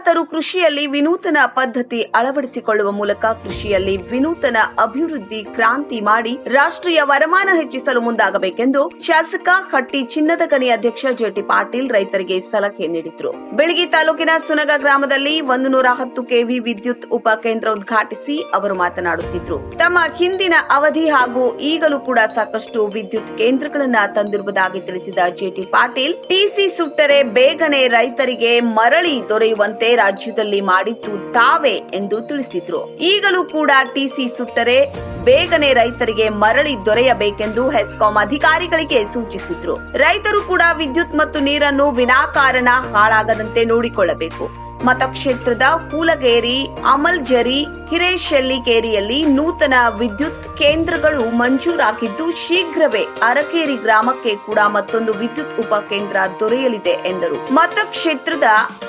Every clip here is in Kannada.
ಅನ್ನದಾತರು ಕೃಷಿಯಲ್ಲಿ ವಿನೂತನ ಪದ್ಧತಿ ಅಳವಡಿಸಿಕೊಳ್ಳುವ ಮೂಲಕ ಕೃಷಿಯಲ್ಲಿ ವಿನೂತನ ಅಭಿವೃದ್ಧಿ ಕ್ರಾಂತಿ ಮಾಡಿ ರಾಷ್ಟ್ರೀಯ ವರಮಾನ ಹೆಚ್ಚಿಸಲು ಮುಂದಾಗಬೇಕೆಂದು ಶಾಸಕ ಹಟ್ಟಿ ಚಿನ್ನದ ಗಣಿ ಅಧ್ಯಕ್ಷ ಜೆಟಿ ಪಾಟೀಲ್ ರೈತರಿಗೆ ಸಲಹೆ ನೀಡಿದರು. ಬೆಳಗಿ ತಾಲೂಕಿನ ಸುನಗ ಗ್ರಾಮದಲ್ಲಿ ಒಂದು ನೂರ ಹತ್ತು ಕೆವಿ ವಿದ್ಯುತ್ ಉಪಕೇಂದ್ರ ಉದ್ಘಾಟಿಸಿ ಅವರು ಮಾತನಾಡುತ್ತಿದ್ರು. ತಮ್ಮ ಹಿಂದಿನ ಅವಧಿ ಹಾಗೂ ಈಗಲೂ ಕೂಡ ಸಾಕಷ್ಟು ವಿದ್ಯುತ್ ಕೇಂದ್ರಗಳನ್ನು ತಂದಿರುವುದಾಗಿ ತಿಳಿಸಿದ ಜೆಟಿ ಪಾಟೀಲ್ ಟಿಸಿ ಸುಟ್ಟರೆ ಬೇಗನೆ ರೈತರಿಗೆ ಮರಳಿ ದೊರೆಯುವಂತೆ ರಾಜ್ಯದಲ್ಲಿ ಮಾಡಿದ್ದು ತಾವೇ ಎಂದು ತಿಳಿಸಿದ್ರು. ಈಗಲೂ ಕೂಡ ಟಿಸಿ ಸುಟ್ಟರೆ ಬೇಗನೆ ರೈತರಿಗೆ ಮರಳಿ ದೊರೆಯಬೇಕೆಂದು ಹೆಸ್ಕಾಂ ಅಧಿಕಾರಿಗಳಿಗೆ ಸೂಚಿಸಿದ್ರು. ರೈತರು ಕೂಡ ವಿದ್ಯುತ್ ಮತ್ತು ನೀರನ್ನು ವಿನಾಕಾರಣ ಹಾಳಾಗದಂತೆ ನೋಡಿಕೊಳ್ಳಬೇಕು. ಮತಕ್ಷೇತ್ರದ ಕೂಲಗೇರಿ, ಅಮಲ್ಜರಿ ಹಿರೇಶಲ್ಲಿಕೇರಿಯಲ್ಲಿ ನೂತನ ವಿದ್ಯುತ್ ಕೇಂದ್ರಗಳು ಮಂಜೂರಾಗಿದ್ದು ಶೀಘ್ರವೇ ಅರಕೇರಿ ಗ್ರಾಮಕ್ಕೆ ಕೂಡ ಮತ್ತೊಂದು ವಿದ್ಯುತ್ ಉಪಕೇಂದ್ರ ದೊರೆಯಲಿದೆ ಎಂದರು. ಮತಕ್ಷೇತ್ರದ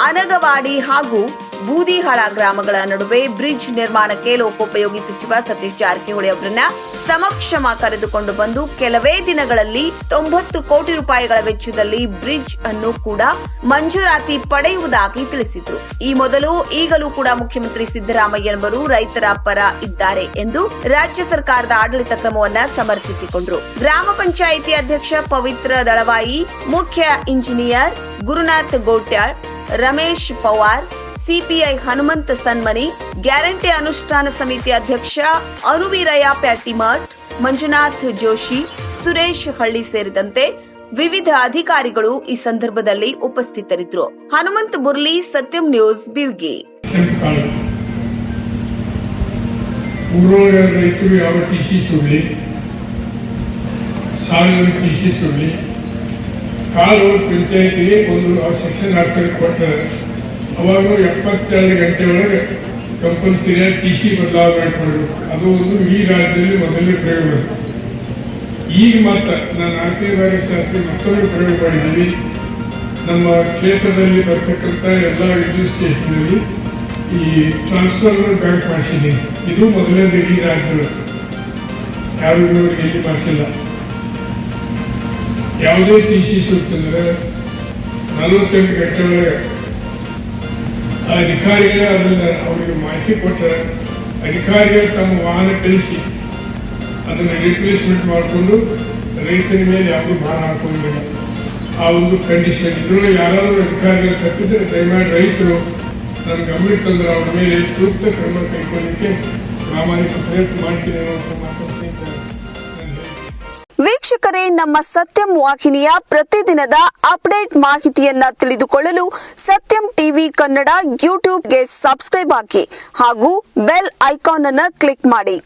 ಅನಗವಾಡಿ ಹಾಗೂ ಬೂದಿಹಾಳ ಗ್ರಾಮಗಳ ನಡುವೆ ಬ್ರಿಡ್ಜ್ ನಿರ್ಮಾಣಕ್ಕೆ ಲೋಕೋಪಯೋಗಿ ಸಚಿವ ಸತೀಶ್ ಜಾರಕಿಹೊಳಿ ಅವರನ್ನ ಸಮಕ್ಷಮ ಕರೆದುಕೊಂಡು ಬಂದು ಕೆಲವೇ ದಿನಗಳಲ್ಲಿ ತೊಂಬತ್ತು ಕೋಟಿ ರೂಪಾಯಿಗಳ ವೆಚ್ಚದಲ್ಲಿ ಬ್ರಿಡ್ಜ್ ಅನ್ನು ಕೂಡ ಮಂಜೂರಾತಿ ಪಡೆಯುವುದಾಗಿ ತಿಳಿಸಿದ್ರು. ಈ ಮೊದಲು ಈಗಲೂ ಕೂಡ ಮುಖ್ಯಮಂತ್ರಿ ಸಿದ್ದರಾಮಯ್ಯನವರು ರೈತರ ಪರ ಇದ್ದಾರೆ ಎಂದು ರಾಜ್ಯ ಸರ್ಕಾರದ ಆಡಳಿತ ಕ್ರಮವನ್ನ ಸಮರ್ಥಿಸಿಕೊಂಡರು. ಗ್ರಾಮ ಪಂಚಾಯಿತಿ ಅಧ್ಯಕ್ಷ ಪವಿತ್ರ ದಳವಾಯಿ, ಮುಖ್ಯ engineer Gurunath Gotyal, Ramesh Pawar, CPI Hanumantha Sanmani, guarantee ಅನುಷ್ಠಾನ ಸಮಿತಿ ಅಧ್ಯಕ್ಷ ಅನುವೀರಯ್ಯ ಪ್ಯಾಟಿಮಠ್ ಮಂಜುನಾಥ್ ಜೋಶಿ, ಸುರೇಶ್ ಹಳ್ಳಿ ಸೇರಿದಂತೆ ವಿವಿಧ ಅಧಿಕಾರಿಗಳು ಈ ಸಂದರ್ಭದಲ್ಲಿ ಉಪಸ್ಥಿತರಿದ್ದರು. ಹನುಮಂತ ಬುರ್ಲಿ ಸತ್ಯಂ ನ್ಯೂಸ್ ಬಿಲ್ಗಿ ರೈತರು ಕಾಲು ಒಂದು ಸೆಕ್ಷನ್ ಕೊಟ್ಟರೆ ಅವಾಗ ಎಪ್ಪತ್ತೆರಡು ಗಂಟೆ ಒಳಗೆ ಕಂಪಲ್ಸರಿಯಾಗಿ ಟಿ ಸಿ ಬದಲಾವಣೆ ಮಾಡಬೇಕು ಅದು ಒಂದು ಈ ರಾಜ್ಯದಲ್ಲಿ ಮೊದಲನೇ ಪ್ರಯೋಗ. ಈಗ ಮಾತ್ರ ನಾನು ಬಾರಿ ಶಾಸ್ತ್ರಿ ಮತ್ತೊಮ್ಮೆ ಪ್ರಯೋಗ ಮಾಡಿದ್ದೀವಿ ನಮ್ಮ ಕ್ಷೇತ್ರದಲ್ಲಿ ಬರ್ತಕ್ಕಂಥ ಎಲ್ಲ ವಿದ್ಯುತ್ ಸ್ಟೇಷನಲ್ಲಿ ಈ ಟ್ರಾನ್ಸ್ಫಾರ್ಮರ್ ಬ್ಯಾಂಕ್ ಮಾಡಿಸಿದ್ದೀನಿ ಇದು ಮೊದಲನೇ ಇಡೀ ರಾಜ್ಯಗಳು ಯಾರಿಗೂ ಎಲ್ಲಿ ಮಾಡಿಸಿಲ್ಲ. ಯಾವುದೇ ಟಿ ಸಿ ಸುತ್ತಂದ್ರೆ ನಲವತ್ತೆಂಟು ಗಂಟೆ ಅಧಿಕಾರಿಗಳೇ ಅದನ್ನು ಅವರಿಗೆ ಮಾಹಿತಿ ಕೊಟ್ಟರೆ ಅಧಿಕಾರಿಗಳು ತಮ್ಮ ವಾಹನ ಕಳಿಸಿ. ಅದನ್ನು ರಿಪ್ಲೇಸ್ಮೆಂಟ್ ಮಾಡಿಕೊಂಡು ರೈತರ ಮೇಲೆ ಯಾವುದೂ ಭಾರ ಹಾಕೊಂಡಿಲ್ಲ ಆ ಒಂದು ಕಂಡೀಷನ್ ಇದ್ರೂ ಯಾರಾದರೂ ಅಧಿಕಾರಿಗಳು ತಪ್ಪಿದ್ರೆ ದಯಮಾಡಿ ರೈತರು ನನ್ನ ಗಮನಕ್ಕೆ ತಂದ್ರೆ ಅವ್ರ ಮೇಲೆ ಸೂಕ್ತ ಕ್ರಮ ಕೈಗೊಳ್ಳಲಿಕ್ಕೆ ಪ್ರಾಮಾಣಿಕ ಪ್ರಯತ್ನ ಮಾಡ್ತೀನಿ. ವೀಕ್ಷಕರೇ, ನಮ್ಮ ಸತ್ಯಂ ವಾಹಿನಿಯ ಪ್ರತಿದಿನದ ಅಪ್ಡೇಟ್ ಮಾಹಿತಿಯನ್ನ ತಿಳಿದುಕೊಳ್ಳಲು ಸತ್ಯಂ ಟಿವಿ ಕನ್ನಡ ಯೂಟ್ಯೂಬ್ಗೆ ಸಬ್ಸ್ಕ್ರೈಬ್ ಹಾಕಿ ಹಾಗೂ ಬೆಲ್ ಐಕಾನ್ ಅನ್ನು ಕ್ಲಿಕ್ ಮಾಡಿ